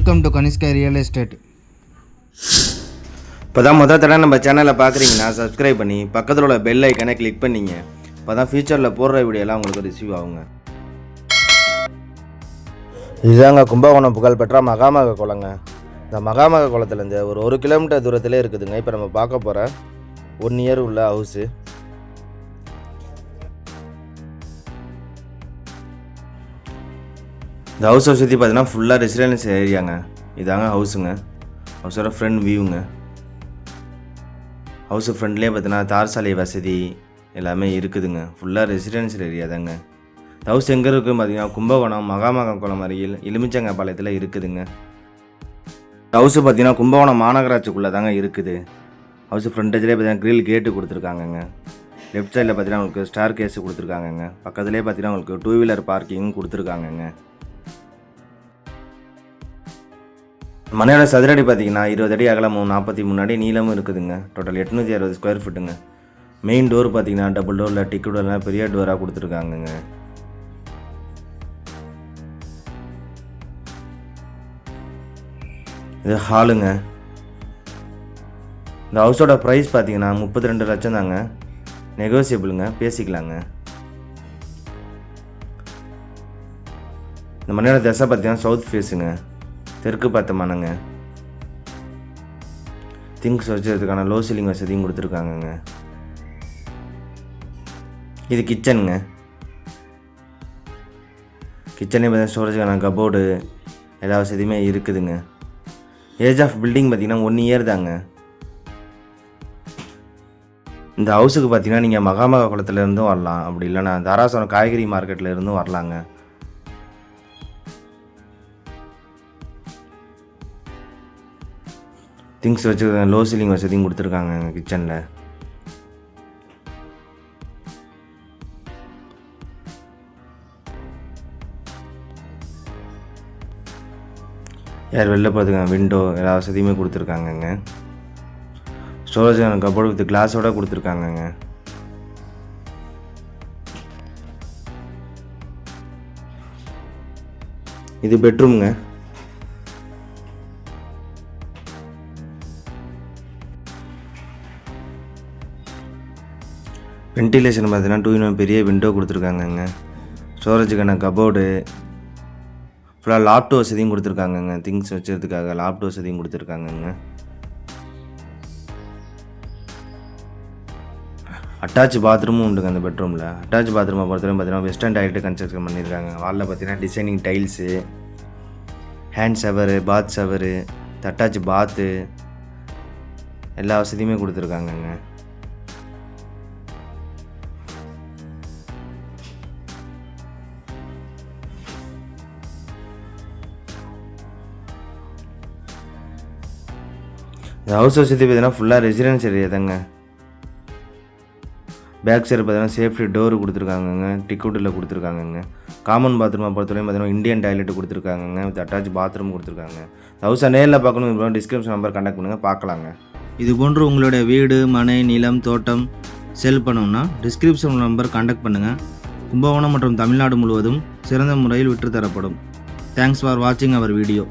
Welcome to Kanishka real estate இப்போ தான் முதல் தடவை நம்ம சேனலை பார்க்குறீங்கன்னா சப்ஸ்கிரைப் பண்ணி பக்கத்தில் உள்ள பெல் ஐக்கனை கிளிக் பண்ணிங்க. இப்போ தான் ஃபியூச்சரில் போடுற வீடியோலாம் உங்களுக்கு ரிசீவ் ஆகுங்க. இதுதாங்க கும்பகோணம் புகழ்பெற்ற மகாமக குளங்க. இந்த மகாமக குளத்துலேருந்து ஒரு ஒரு கிலோமீட்டர் தூரத்திலே இருக்குதுங்க. இப்போ நம்ம பார்க்க போகிற ஒன் இயர் உள்ள ஹவுஸு இந்த ஹவுஸை சுற்றி பார்த்தீங்கன்னா ஃபுல்லாக ரெசிடென்ஸ் ஏரியாங்க இதாங்க ஹவுஸுங்க ஹவுஸோட ஃப்ரண்ட் வியூங்க ஹவுஸ் ஃப்ரண்ட்லேயே பார்த்தீங்கன்னா தார் சாலை வசதி எல்லாமே இருக்குதுங்க. ஃபுல்லாக ரெசிடென்ஷியல் ஏரியா தாங்க. இந்த ஹவுஸ் எங்கே இருக்குதுன்னு பார்த்தீங்கன்னா கும்பகோணம் மகாமகம் குளம் அருகில் எலுமிச்சங்க பாளையத்தில் இருக்குதுங்க ஹவுஸ் பார்த்தீங்கன்னா கும்பகோணம் மாநகராட்சிக்குள்ளே தாங்க இருக்குது. ஹவுஸ் ஃப்ரண்டேஜ்லேயே பார்த்தீங்கன்னா கிரில் கேட்டு கொடுத்துருக்காங்கங்க. லெஃப்ட் சைடில் பார்த்தீங்கன்னா உங்களுக்கு ஸ்டார் கேஸு கொடுத்துருக்காங்கங்க. பக்கத்துலேயே பார்த்தீங்கன்னா உங்களுக்கு டூ வீலர் பார்க்கிங்கும் கொடுத்துருக்காங்கங்க. மனையோட சதுரடி பார்த்தீங்கன்னா இருபது அடி அகலமும் நாற்பத்தி மூணு அடி நீளமும் இருக்குதுங்க. டோட்டல் எட்நூற்றி அறுபது ஸ்கொயர் ஃபீட்டுங்க மெயின் டோர் பார்த்தீங்கன்னா டபுள் டோரில் டிக்கு டோர்லாம் பெரிய டோராக கொடுத்துருக்காங்கங்க. இது ஹாலுங்க இந்த ஹவுஸோட ப்ரைஸ் பார்த்தீங்கன்னா முப்பத்தி ரெண்டு லட்சம் தாங்க. நெகோசியபிளுங்க பேசிக்கலாங்க. இந்த மனையோட திசை பார்த்தீங்கன்னா சவுத் ஃபேஸுங்க தெற்கு பார்த்தமானங்க. திங்ஸ் வச்சதுக்கான லோ சீலிங் வசதியும் கொடுத்துருக்காங்கங்க. இது கிச்சனுங்க கிச்சனே பார்த்தீங்கன்னா ஸ்டோரேஜுக்கான கபோர்டு எல்லா வசதியுமே இருக்குதுங்க. ஏஜ் ஆஃப் பில்டிங் பார்த்தீங்கன்னா ஒன் இயர் தாங்க. இந்த ஹவுஸுக்கு பார்த்தீங்கன்னா நீங்கள் மகாமக குளத்துலேருந்தும் வரலாம். அப்படி இல்லைன்னா தாராசுரம் காய்கறி மார்க்கெட்டில் இருந்தும் வரலாங்க. திங்ஸ் வச்சுருக்காங்க லோ சீலிங் வசதியும் கொடுத்துருக்காங்க கிச்சனில் யார் வெளில பார்த்துக்கோங்க விண்டோ எல்லா வசதியுமே கொடுத்துருக்காங்கங்க ஸ்டோரேஜ் கபோர்டு வித் கிளாஸோட கொடுத்துருக்காங்கங்க இது பெட்ரூம்ங்க வென்டிலேஷன் பார்த்தீங்கன்னா டூ இன் பெரிய விண்டோ கொடுத்துருக்காங்கங்க. ஸ்டோரேஜுக்கான கபோர்டு ஃபுல்லாக லாப்டு வசதியும் கொடுத்துருக்காங்கங்க. திங்ஸ் வச்சுறதுக்காக லாப்டு வசதியும் கொடுத்துருக்காங்கங்க. அட்டாச் பாத்ரூமும் உண்டுங்க அந்த பெட்ரூமில் அட்டாச் பாத்ரூமை பொறுத்தவரைக்கும் பார்த்தீங்கன்னா வெஸ்டர்ன் டாய்லெட் கன்ஸ்ட்ரக்ஷன் பண்ணியிருக்காங்க வாலில் பார்த்தீங்கன்னா designing tiles hand shower bath shower attach bath எல்லா வசதியுமே கொடுத்துருக்காங்கங்க. இந்த ஹவுஸ் சுற்றி பார்த்தீங்கன்னா ஃபுல்லாக ரெசிடென்ஸ் ஏரியா தாங்க. பேக் சைடு பார்த்தீங்கன்னா சேஃப்டி டோர் கொடுத்துருக்காங்கங்க டிக்கெட்டில் கொடுத்துருக்காங்கங்க. காமன் பாத்ரூமை பொறுத்தவரையும் பார்த்தீங்கன்னா இந்தியன் டாய்லெட் கொடுத்துருக்காங்கங்க வித் அட்டாச் பாத்ரூம் கொடுத்துருக்காங்க. ஹவுஸை நேரில் பார்க்கணும் டிஸ்கிரிப்ஷன் நம்பர் கண்டக்ட் பண்ணுங்கள் பார்க்கலாங்க இது போன்று உங்களுடைய வீடு மனை நிலம் தோட்டம் செல் பண்ணணும்னா டிஸ்கிரிப்ஷன் நம்பர் கண்டக்ட் பண்ணுங்கள் கும்பகோணம் மற்றும் தமிழ்நாடு முழுவதும் சிறந்த முறையில் விற்றுத்தரப்படும். தேங்க்ஸ் ஃபார் வாட்சிங் அவர் வீடியோ